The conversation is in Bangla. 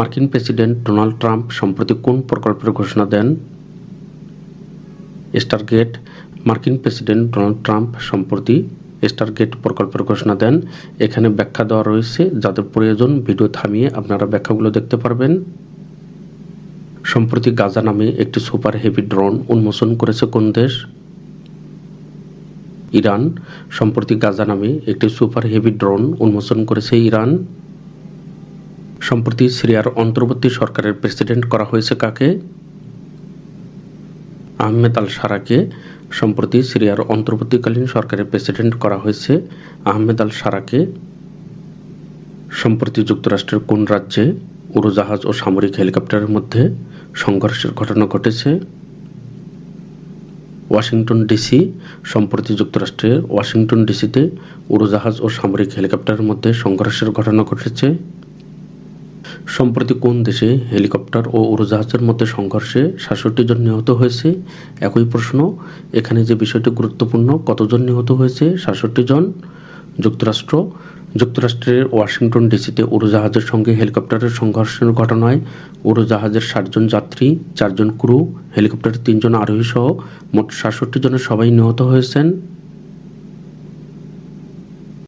মার্কিন প্রেসিডেন্ট ডোনাল্ড ট্রাম্প সম্প্রতি কোন প্রকল্পের ঘোষণা দেন? স্টারগেট, মার্কিন প্রেসিডেন্ট ডোনাল্ড ট্রাম্প সম্প্রতি স্টারগেট প্রকল্পের ঘোষণা দেন। এখানে ব্যাখ্যা দেওয়া রয়েছে, যাদের প্রয়োজন ভিডিও থামিয়ে আপনারা ব্যাখ্যাগুলো দেখতে পারবেন। সম্প্রতি গাজা নামে একটি সুপার হেভি ড্রোন উন্মোচন করেছে কোন দেশ? ইরান। সম্প্রতি গাজা নামে একটি সুপার হেভি ড্রোন উন্মোচন করেছে ইরান। সম্প্রতি সিরিয়ার অন্তর্বর্তী সরকারের প্রেসিডেন্ট করা হয়েছে কাকে? আহমেদ আল সারাকে সম্প্রতি সিরিয়ার অন্তর্বর্তীকালীন সরকারের প্রেসিডেন্ট করা হয়েছে। আহমেদ আল সারাকে সম্প্রতি যুক্তরাষ্ট্রের কোন রাজ্যে উড়োজাহাজ ও সামরিক হেলিকপ্টারের মধ্যে সংঘর্ষের ঘটনা ঘটেছে? ওয়াশিংটন ডিসি সম্প্রতি যুক্তরাষ্ট্রের ওয়াশিংটন ডিসিতে উড়োজাহাজ ও সামরিক হেলিকপ্টারের মধ্যে সংঘর্ষের ঘটনা ঘটেছে। সম্প্রতি কোন দেশে হেলিকপ্টার ও উড়োজাহাজের মধ্যে সংঘর্ষে সাতষট্টি জন নিহত হয়েছে? একই প্রশ্ন, এখানে যে বিষয়টি গুরুত্বপূর্ণ, কতজন নিহত হয়েছে? সাতষট্টি জন। যুক্তরাষ্ট্র, যুক্তরাষ্ট্রের ওয়াশিংটন ডিসিতে উড়োজাহাজের সঙ্গে হেলিকপ্টারের সংঘর্ষের ঘটনায় উড়োজাহাজের ষাটজন যাত্রী, চারজন ক্রু, হেলিকপ্টারের তিনজন আরোহী সহ মোট সাতষট্টি জনের সবাই নিহত হয়েছেন।